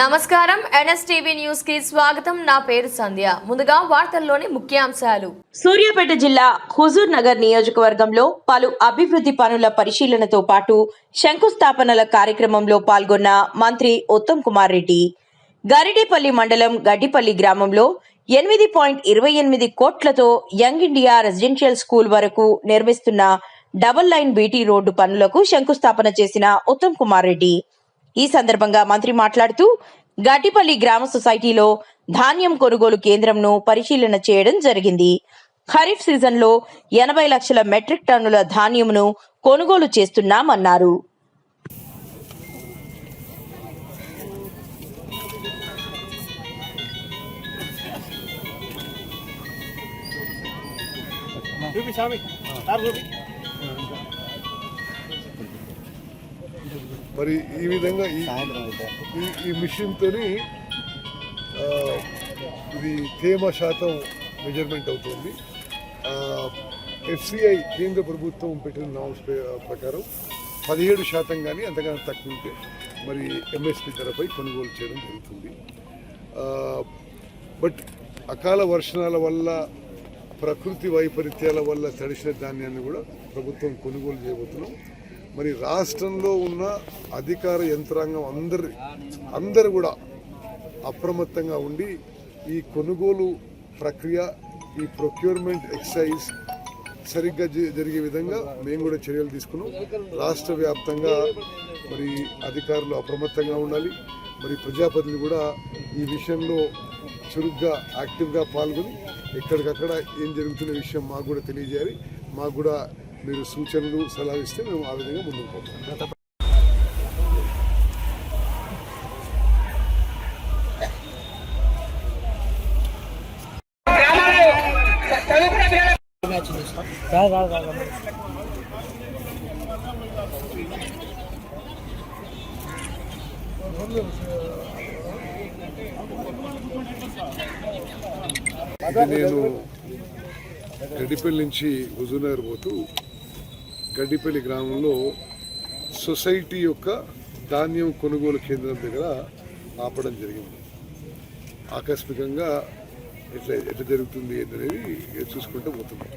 నమస్కారం. ఎన్ఎస్టీవీ న్యూస్కి స్వాగతం. నా పేరు సంధ్య. ముందుగా వార్తల్లోని ముఖ్యాంశాలు. సూర్యాపేట జిల్లా హుజూర్ నగర్ నియోజకవర్గంలో పలు అభివృద్ధి పనుల పరిశీలనతో పాటు శంకుస్థాపనల కార్యక్రమంలో పాల్గొన్న మంత్రి ఉత్తమ్ కుమార్ రెడ్డి. గరిడేపల్లి మండలం గడ్డిపల్లి గ్రామంలో ఎనిమిది పాయింట్ ఇరవై ఎనిమిది కోట్లతో యంగ్ ఇండియా రెసిడెన్షియల్ స్కూల్ వరకు నిర్మిస్తున్న డబుల్ లైన్ బీటీ రోడ్డు పనులకు శంకుస్థాపన చేసిన ఉత్తమ్ కుమార్ రెడ్డి. ఈ సందర్భంగా మంత్రి మాట్లాడుతూ గట్టిపల్లి గ్రామ సొసైటీలో ధాన్యం కొనుగోలు కేంద్రంను పరిశీలన చేయడం జరిగింది. ఖరీఫ్ సీజన్లో ఎనభై లక్షల మెట్రిక్ టన్నుల ధాన్యమును కొనుగోలు చేస్తున్నామన్నారు. చూపి స్వామి మరి ఈ విధంగా ఈ ఈ- ఆ, ఇది తేమ శాతం మెజర్మెంట్ అవుతుంది. ఎఫ్సిఐ కేంద్ర ప్రభుత్వం పెట్టిన నామ్స్ ప్రకారం పదిహేడు శాతం కానీ అంతకన్నా తక్కువ ఉంటే మరి ఎంఎస్పి ధరపై కొనుగోలు చేయడం జరుగుతుంది. బట్ అకాల వర్షాల వల్ల ప్రకృతి వైపరీత్యాల వల్ల తడిసిన ధాన్యాన్ని కూడా ప్రభుత్వం కొనుగోలు చేయబోతున్నాం. మరి రాష్ట్రంలో ఉన్న అధికార యంత్రాంగం అందరి అందరు కూడా అప్రమత్తంగా ఉండి ఈ కొనుగోలు ప్రక్రియ ఈ ప్రొక్యూర్మెంట్ ఎక్సైజ్ సరిగ్గా జ- జరిగే విధంగా మేము కూడా చర్యలు తీసుకున్నాం. రాష్ట్ర వ్యాప్తంగా మరి అధికారులు అప్రమత్తంగా ఉండాలి. మరి ప్రజాపతిని కూడా ఈ విషయంలో చురుగ్గా యాక్టివ్గా పాల్గొని ఎక్కడికక్కడ ఏం జరుగుతున్న విషయం మాకు కూడా తెలియజేయాలి. మాకు కూడా మీరు సూచనలు సలహా ఇస్తే మేము ఆ విధంగా ముందుకు పోతాం. నేను గడ్డిపల్లి నుంచి హుజూర్నగర్ పోతూ గడ్డిపల్లి గ్రామంలో సొసైటీ యొక్క ధాన్యం కొనుగోలు కేంద్రం దగ్గర ఆపడం జరిగింది. ఆకస్మికంగా ఎట్లా ఎట్లా జరుగుతుంది అనేది చూసుకుంటూ పోతుంది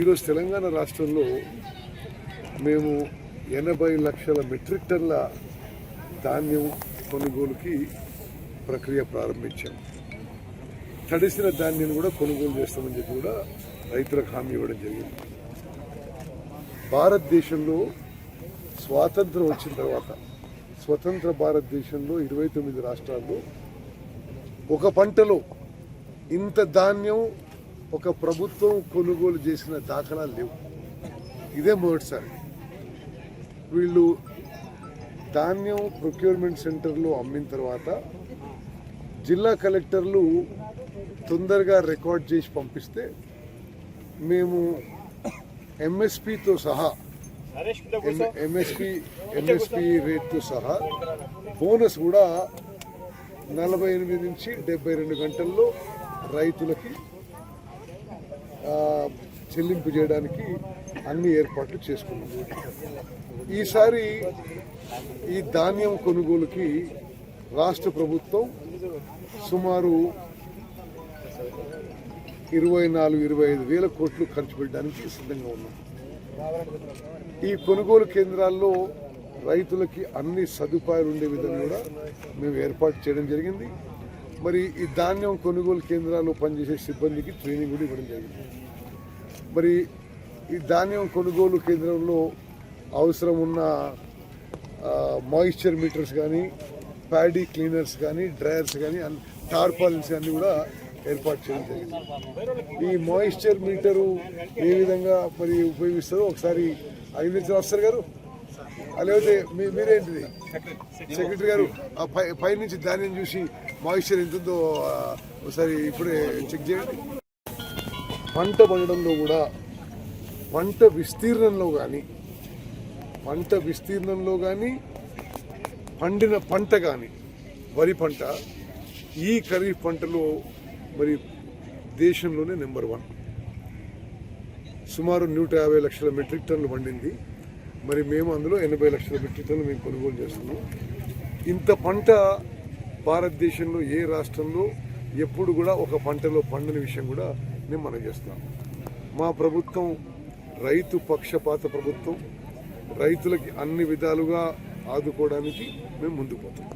ఈరోజు తెలంగాణ రాష్ట్రంలో మేము ఎనభై లక్షల మెట్రిక్ టన్ల ధాన్యం కొనుగోలుకి ప్రక్రియ ప్రారంభించాం. తడిసిన ధాన్యం కూడా కొనుగోలు చేస్తామని చెప్పి కూడా రైతులకు హామీ ఇవ్వడం జరిగింది. భారతదేశంలో స్వాతంత్రం వచ్చిన తర్వాత స్వతంత్ర భారతదేశంలో ఇరవై తొమ్మిది రాష్ట్రాల్లో ఒక పంటలో ఇంత ధాన్యం ఒక ప్రభుత్వం కొనుగోలు చేసిన దాఖలాలు లేవు. ఇదే మొదటిసారి. వీళ్ళు ధాన్యం ప్రొక్యూర్మెంట్ సెంటర్లో అమ్మిన తర్వాత జిల్లా కలెక్టర్లు తొందరగా రికార్డ్ చేసి పంపిస్తే మేము ఎంఎస్పితో సహా ఎంఎస్పి ఎంఎస్పి రేట్తో సహా బోనస్ కూడా నలభై ఎనిమిది నుంచి డెబ్బై రెండు గంటల్లో రైతులకి చెల్లింపు చేయడానికి అన్ని ఏర్పాట్లు చేసుకున్నాం. ఈసారి ఈ ధాన్యం కొనుగోలుకి రాష్ట్ర ప్రభుత్వం సుమారు ఇరవై నాలుగు ఇరవై ఐదు వేల కోట్లు ఖర్చు పెట్టడానికి సిద్ధంగా ఉన్నాం. ఈ కొనుగోలు కేంద్రాల్లో రైతులకి అన్ని సదుపాయాలు ఉండే విధంగా కూడా మేము ఏర్పాటు చేయడం జరిగింది. మరి ఈ ధాన్యం కొనుగోలు కేంద్రాల్లో పనిచేసే సిబ్బందికి ట్రైనింగ్ కూడా ఇవ్వడం జరిగింది. మరి ఈ ధాన్యం కొనుగోలు కేంద్రంలో అవసరం ఉన్న మాయిశ్చర్ మీటర్స్ కానీ ప్యాడీ క్లీనర్స్ కానీ డ్రయర్స్ కానీ టార్పాలిన్స్ అన్నీ కూడా ఏర్పాటు చేయడం జరిగింది. ఈ మాయిశ్చర్ మీటరు ఏ విధంగా మరి ఉపయోగిస్తారో ఒకసారి ఐదు ఆఫీసర్ గారు లేకపోతే మీ మీరేంటిది? సెక్రటరీ గారు ఆ పై పైనుంచి ధాన్యం చూసి మాయిశ్చర్ ఎంత ఉందో ఒకసారి ఇప్పుడే చెక్ చేయండి. పంట పండడంలో కూడా పంట విస్తీర్ణంలో కానీ పంట విస్తీర్ణంలో కానీ పండిన పంట కానీ వరి పంట ఈ ఖరీఫ్ పంటలో మరి దేశంలోనే నెంబర్ వన్. సుమారు నూట యాభై లక్షల మెట్రిక్ టన్నులు పండింది. మరి మేము అందులో ఎనభై లక్షల మెట్రిక్ టన్లు మేము కొనుగోలు చేస్తున్నాం. ఇంత పంట భారతదేశంలో ఏ రాష్ట్రంలో ఎప్పుడు కూడా ఒక పంటలో పండని విషయం కూడా మేము మనం చేస్తున్నాం. మా ప్రభుత్వం రైతు పక్షపాత ప్రభుత్వం. రైతులకి అన్ని విధాలుగా ఆదుకోవడానికి మేము ముందుకు పోతాం